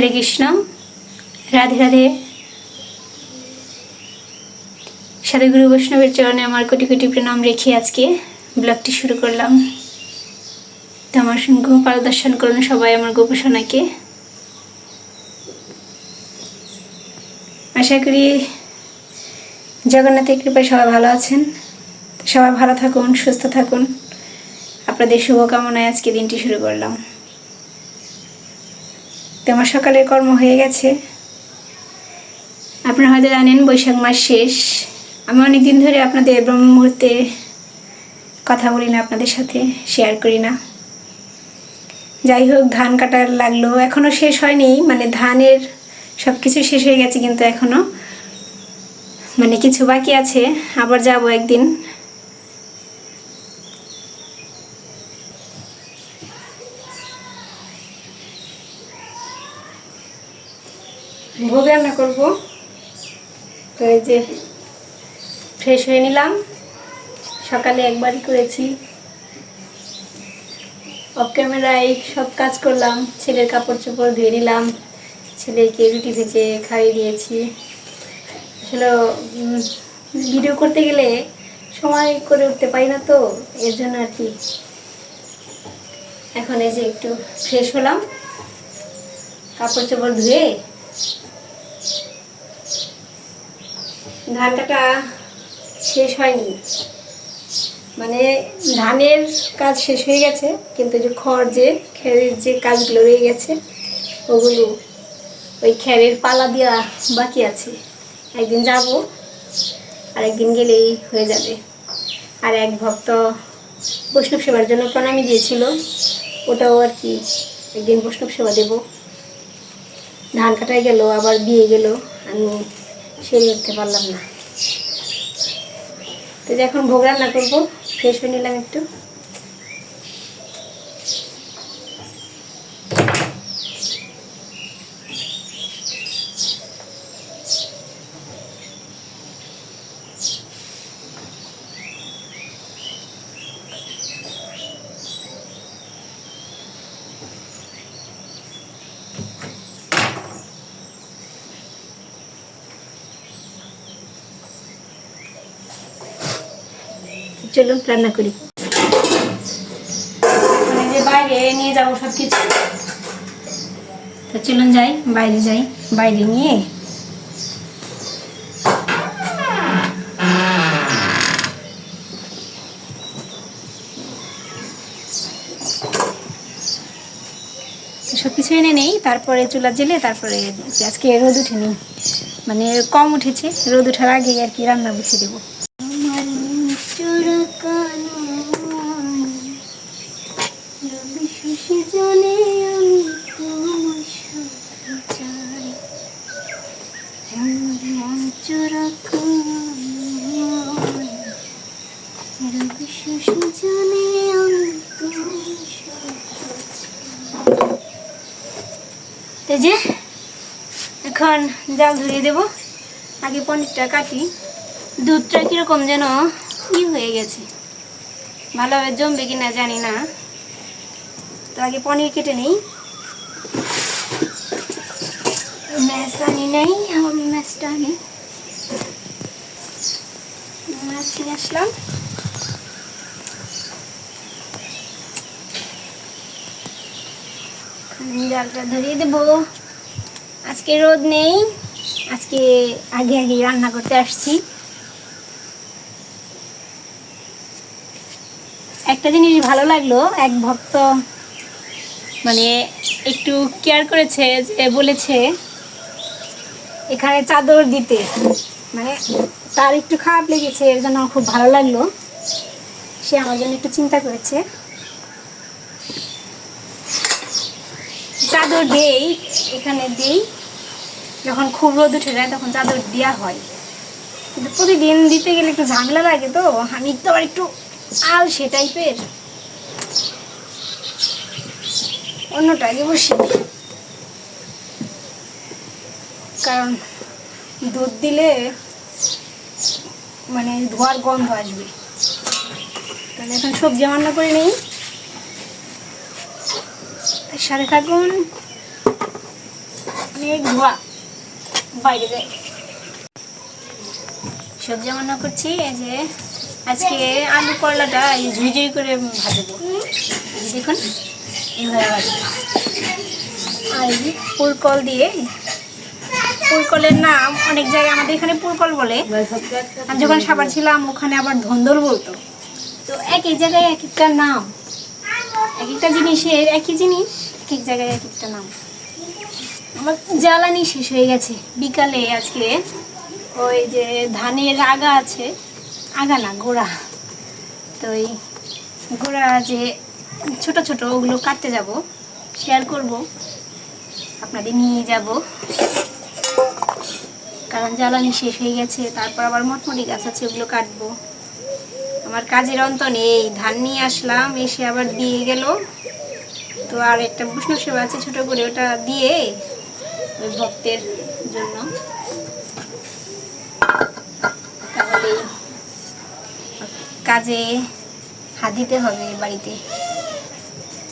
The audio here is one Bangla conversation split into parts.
হরে কৃষ্ণ, রাধে রাধে। সাধুগুরু বৈষ্ণবের চরণে আমার কোটি কোটি প্রণাম রেখে আজকে ব্লগটি শুরু করলাম। তো আমার সঙ্গে পারদর্শন করুন সবাই আমার গোপসনাকে আশা করি জগন্নাথের কৃপায় সবাই ভালো আছেন। সবাই ভালো থাকুন, সুস্থ থাকুন। আপনাদের শুভকামনায় আজকে দিনটি শুরু করলাম। তো আমার সকালের কর্ম হয়ে গেছে। আপনারা হয়তো জানেন বৈশাখ মাস শেষ। আমি অনেক দিন ধরে আপনাদের ব্রহ্ম মুহূর্তে কথা বলি না, আপনাদের সাথে শেয়ার করি না। যাই হোক, ধান কাটার লাগল এখনও শেষ হয়নি। মানে ধানের সব কিছু শেষ হয়ে গেছে কিন্তু এখনও মানে কিছু বাকি আছে, আবার যাব একদিন ভোগ রান্না করব। তো এই যে ফ্রেশ হয়ে নিলাম। সকালে একবারই করেছি। অফ ক্যামেরায় সব কাজ করলাম। ছেলের কাপড় চোপড় ধুয়ে নিলাম। ছেলেকে রুটি ভেজে খাইয়ে দিয়েছি। আসলে ভিডিও করতে গেলে সময় করে উঠতে পারি না তো, এর জন্য আর কি। এখন এই যে একটু ফ্রেশ হলাম। কাপড় চোপড় ধুয়ে ধান কাটা শেষ হয়নি। মানে ধানের কাজ শেষ হয়ে গেছে, কিন্তু যে খড় যে, খেরের যে কাজগুলো রয়ে গেছে, ওগুলো ওই খেরের পালা দেওয়া বাকি আছে। একদিন যাব আর একদিন গেলেই হয়ে যাবে। আর এক ভক্ত বৈষ্ণব সেবার জন্য প্রণামী দিয়েছিল, ওটাও আর কি একদিন বৈষ্ণব সেবা দেব। ধান কাটায় গেল, আবার বিয়ে গেল, আমি সেরে উঠতে পারলাম না। তো এখন ভোগ রান্না করব ফ্রেশ হয়ে নিলাম একটু। চলুন রান্না করি। মানে যে বাইরে নিয়ে যাব সব কিছু চলুন যাই, বাইরে যাই, বাইরে নিয়ে। এনে নেই, তারপরে চুলা জেলে তারপরে আজকে রোদ উঠেনি। মানে কম উঠেছে, রোদ ওঠার আগে আর কি রান্না বসিয়ে দেবো আমার চুরকানো রবি জানে আমি তোমার সাথে চাই রবি শশী জানে আমি তোমার সাথে যে, এখন জাল ধরিয়ে দেব। আগে পনিরটা কাটি। দুধটা কীরকম যেন ই হয়ে গেছে। ভালোভাবে জমবে কিনা জানি না। আগে পনির কেটে নেই। নাই, আমার ম্যাচটা আনি ম্যাচ নিয়ে আসলাম। জালটা ধরিয়ে দেবো। আজকে রোদ নেই, আজকে আগে আগে রান্না করতে আসছি। একটা জিনিস ভালো লাগল, এক ভক্ত মানে একটু কেয়ার করেছে যে বলেছে, এখানে চাদর দিতে। মানে তার একটু খারাপ লেগেছে, এর জন্য খুব ভালো লাগল। সে আমার জন্য একটু চিন্তা করেছে। চাদর দেই এখানে দেই যখন খুব রোদ উঠে যায় তখন চাদর দেওয়া হয়। কিন্তু প্রতিদিন দিতে গেলে একটু ঝামেলা লাগে তো, আমি তো আবার একটু আলসে টাইপের অন্যটা আগে বসি। কারণ দুধ দিলে মানে ধোয়ার গন্ধ আসবে। তাহলে এখন সবজি রান্না করে নেই। সাথে থাকুন। অনেক ধোয়া বাইরে যায়। সবজি রান্না করছি, এই যে আজকে আলু করলাটা এই ঝুই করে ভাজবো। দেখুন। এইভাবে আর পুরকল দিয়ে, পুরকলের নাম অনেক জায়গায় আমাদের এখানে পুরকল বলে। আমি যখন সাবার ছিলাম, ওখানে আবার ধন্দল বলতো। তো এক এক জায়গায় এক একটা নাম। এক একটা জিনিসের একই জিনিস, এক এক জায়গায় এক একটা নাম। আমার জ্বালানি শেষ হয়ে গেছে। বিকালে আজকে ওই যে ধানের আগা আছে, আগা না, গোড়া। তো ওই গোড়া যে ছোট ছোট ওগুলো কাটতে যাব শেয়ার করব, আপনাদের নিয়ে যাব। কারণ জ্বালানি শেষ হয়ে গেছে, তারপর আবার মটমটি গাছ আছে, ওগুলো কাটবো। আমার কাজের অন্ত নেই, ধান নিয়ে আসলাম, এসে আবার দিয়ে গেল। তো আর একটা বৈষ্ণব সেবা আছে ছোট করে, ওটা দিয়ে ওই ভক্তের জন্য। কাজে হাত দিতে হবে বাড়িতে।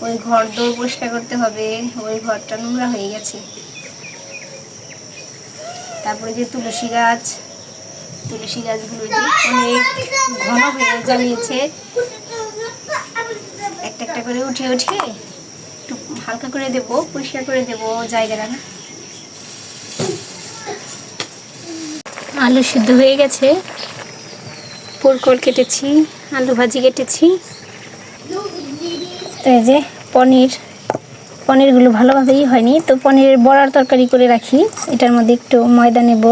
ওই ঘর দৌড় পরিষ্কার করতে হবে, ওই ঘরটা নোংরা হয়ে গেছে। তারপরে যে তুলসী গাছ, তুলসী গাছগুলো যে অনেক ঘন হয়ে জ্বালিয়েছে। একটা একটা করে উঠে উঠে একটু হালকা করে দেবো, পরিষ্কার করে দেবো জায়গাটা না। আলু সিদ্ধ হয়ে গেছে। পুরকল কেটেছি, আলু ভাজি কেটেছি। এই যে পনির, পনিরগুলো ভালোভাবেই হয়নি। তো পনিরের বড়ার তরকারি করে রাখি। এটার মধ্যে একটু ময়দা নেব,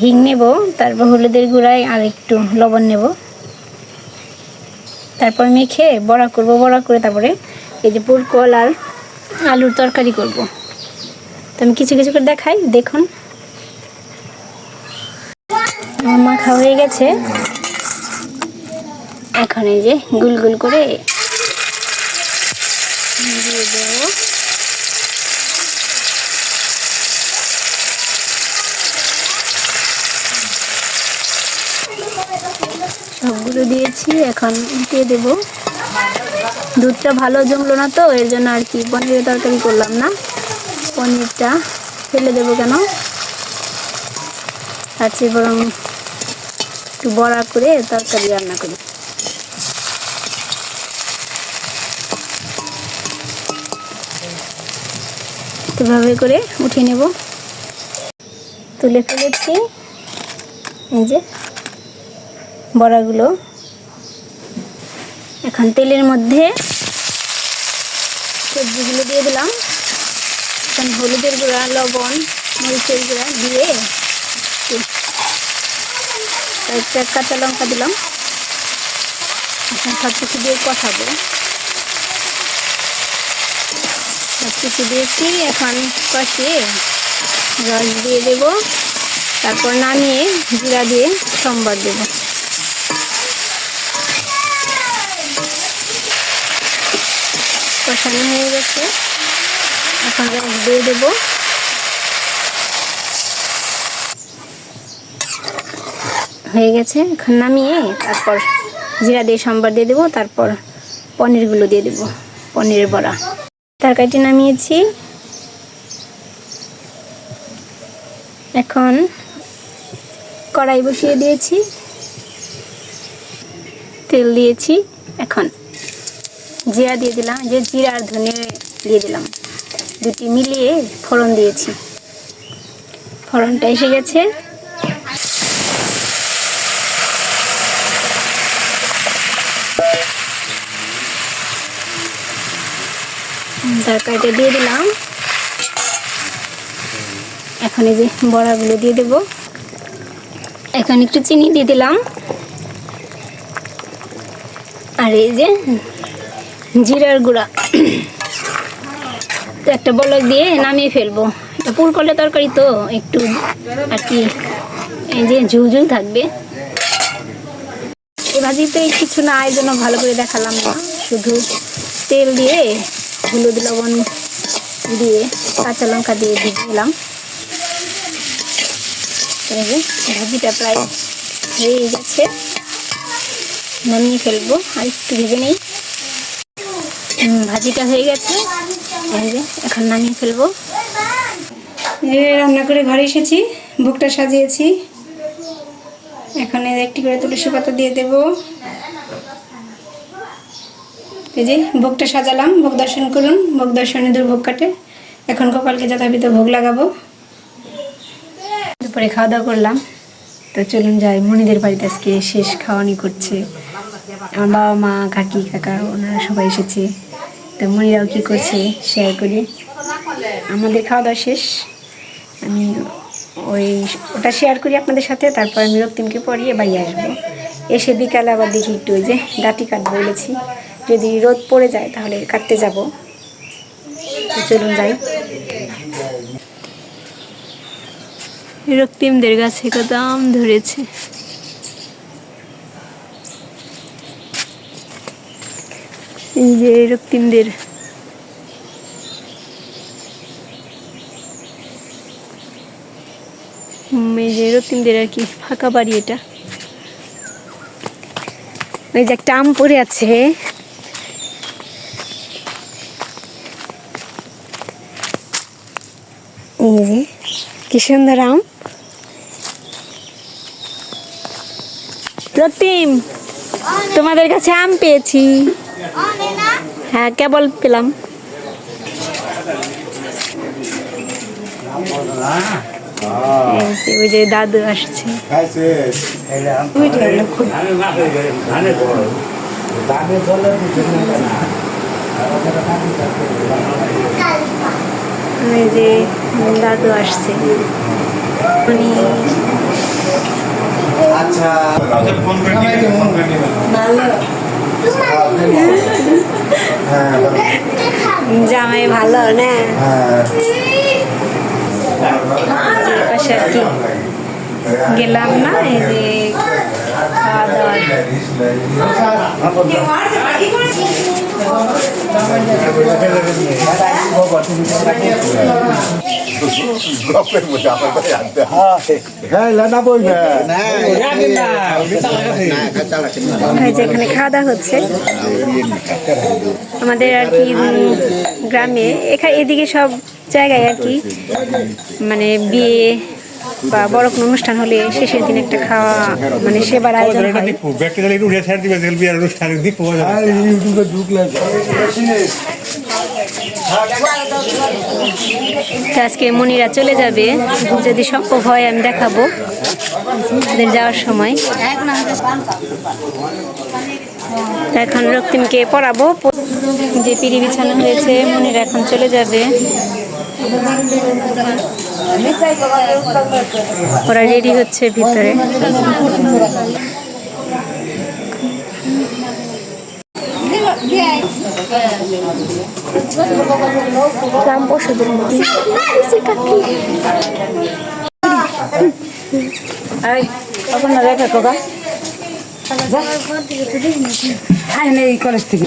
হিং নেব, তারপর হলুদের গুঁড়ায় আর একটু লবণ নেব। তারপর মেখে বড়া করব, বড়া করে তারপরে এই যে পুরকল আর আলুর তরকারি করব। তো আমি কিছু কিছু করে দেখাই, দেখুন। মাখা হয়ে গেছে। এখন এই যে গুল গুল করে দিয়ে দেবো সবগুলো দিয়েছি, এখন দিয়ে দেব। দুধটা ভালো জমলো না তো, এর জন্য আর কি, পনিরের তরকারি করলাম না। পনিরটা ফেলে দেবো কেন? চেয়ে বরং একটু বড়া করে তরকারি রান্না করি। এভাবে করে উঠিয়ে নেব। তুলে ফেলেছি। এই যে বড়াগুলো। এখন তেলের মধ্যে সবজিগুলো দিয়ে দিলাম। এখন হলুদের গুঁড়া, লবণ, মরিচের গুঁড়া দিয়ে কয়েকটা কাঁচা লঙ্কা দিলাম। এখন সব কিছু দিয়ে কষাবো। সব কিছু দিয়েছি এখন কষিয়ে রস দিয়ে দেব। তারপর নামিয়ে জিরা দিয়ে সম্বার দেব। কষানো হয়ে গেছে। এখন রস দিয়ে দেবো। হয়ে গেছে, এখন নামিয়ে তারপর জিরা দিয়ে সম্বার দিয়ে দেবো, তারপর পনিরগুলো দিয়ে দেবো, পনিরের বড়া। তরকারিটি নামিয়েছি। এখন কড়াই বসিয়ে দিয়েছি। তেল দিয়েছি, এখন জিরা দিয়ে দিলাম, যে জিরা আর ধনে দিয়ে দিলাম। দুটি মিলিয়ে ফোড়ন দিয়েছি। ফোড়নটা এসে গেছে। তরকারিটা দিয়ে দিলাম। এখন এই যে বড়াগুলো দিয়ে দেব। এখন একটু চিনি দিয়ে দিলাম। আর এই যে জিরার গুঁড়া। তো একটা বলক দিয়ে নামিয়ে ফেলব। এটা পুরকলের তরকারি তো একটু আর কি, এই যে ঝুলঝুল থাকবে। এই ভাজিতে কিছু না, এই জন্য ভালো করে দেখালাম না। শুধু তেল দিয়ে, হলুদ, লবণ দিয়ে, কাঁচা লঙ্কা দিয়ে দিলাম ভাজিটা প্রায় হয়ে গেছে। নামিয়ে ফেলব। আর একটু ভেজে নেই। ভাজিটা হয়ে গেছে। এখন নামিয়ে ফেলব। রান্না করে ঘরে এসেছি ভোগটা সাজিয়েছি। এখন একটি করে তুলসী পাতা দিয়ে দেব। এই যে, ভোগটা সাজালাম, ভোগ দর্শন করুন, ভোগ দর্শনে দূর ভোগ কাটে। এখন কপালকে যথাবিধ ভোগ লাগাবো। দুপুরে খাওয়া দাওয়া করলাম। তো চলুন যাই, মনিদের বাড়িতে আজকে শেষ খাওয়ানি করছে। আমার বাবা মা, কাকি, কাকা, ওনারা সবাই এসেছে। তো মনিরাও কী করছে? শেয়ার করি। আমাদের খাওয়া দাওয়া শেষ। আমি ওই ওটা শেয়ার করি আপনাদের সাথে, তারপর আমি রক্তিমকে পরিয়ে বাড়ি আসব। এসে বিকালে আবার দেখি একটু যে ডাটি কাটবো বলেছি। যদি রোদ পড়ে যায় তাহলে কাটতে যাব। চলুন যাই। রক্তিমদের গাছে কত আম ধরেছে। এই যে রক্তিমদের। এই যে রক্তিমদের আর কি, ফাঁকা বাড়ি এটা। ওই যে একটা আম পড়ে আছে। এই যে, কি সুন্দর আম। রক্তিম, তোমাদের কাছে আম পেয়েছি। হ্যাঁ কেবল পেলাম। ওই যে দাদু আসছে। এই যে দাদু আসছে। উনি আচ্ছা। ফোন করে দিবেন, ফোন করে দিবেন। হ্যাঁ জামাই ভালো না? হ্যাঁ। পাশে আর কি? গেলাম না এই যে খাওয়া দাওয়া। খাওয়া দাওয়া হচ্ছে। আমাদের আর কি গ্রামে এখানে এদিকে সব জায়গায় আর কি মানে বিয়ে বা বড় কোনো অনুষ্ঠান হলে শেষের দিন একটা খাওয়া মানে সেবার আয়োজন হয়। আজকে মনিরা চলে যাবে। যদি সম্ভব হয় আমি দেখাবো। যাওয়ার সময়। এখন রক্তিমকে পড়াবো। যে পিড়ি বিছানো হয়েছে মনিরা এখন চলে যাবে। ওরা রেডি হচ্ছে ভিতরে। গ্রাম রেখে কোকা হ্যাঁ এই কলেজ থেকে।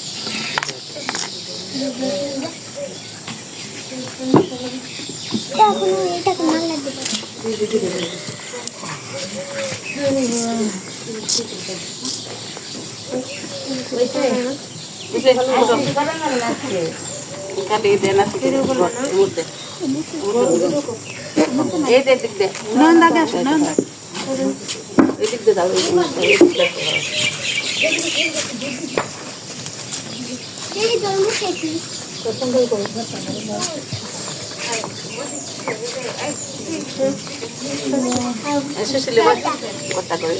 এদিক দিয়ে দাও এদিক দিয়ে কথা করে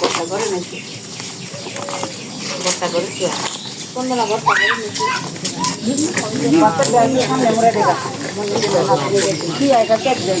কথা করে নাকি কথা করে কি কোনদিনা কথা করে নাকি কি আইকা কেট দেন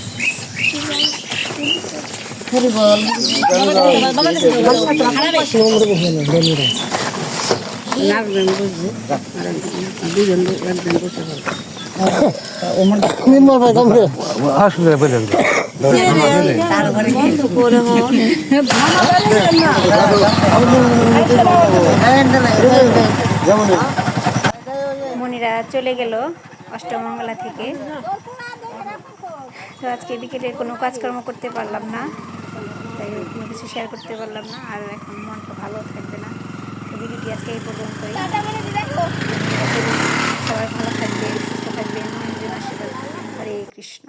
আসলে মনিরা চলে গেল অষ্টমঙ্গলা থেকে। তো আজকে বিকেলে কোনো কাজকর্ম করতে পারলাম না। তাই কোনো কিছু শেয়ার করতে পারলাম না আর এখন মনটা ভালো থাকবে না। ভিডিওটি আজকে এই পর্যন্তই। সবাই ভালো থাকবে সুস্থ থাকবে আশীর্বাদ। হরে কৃষ্ণ।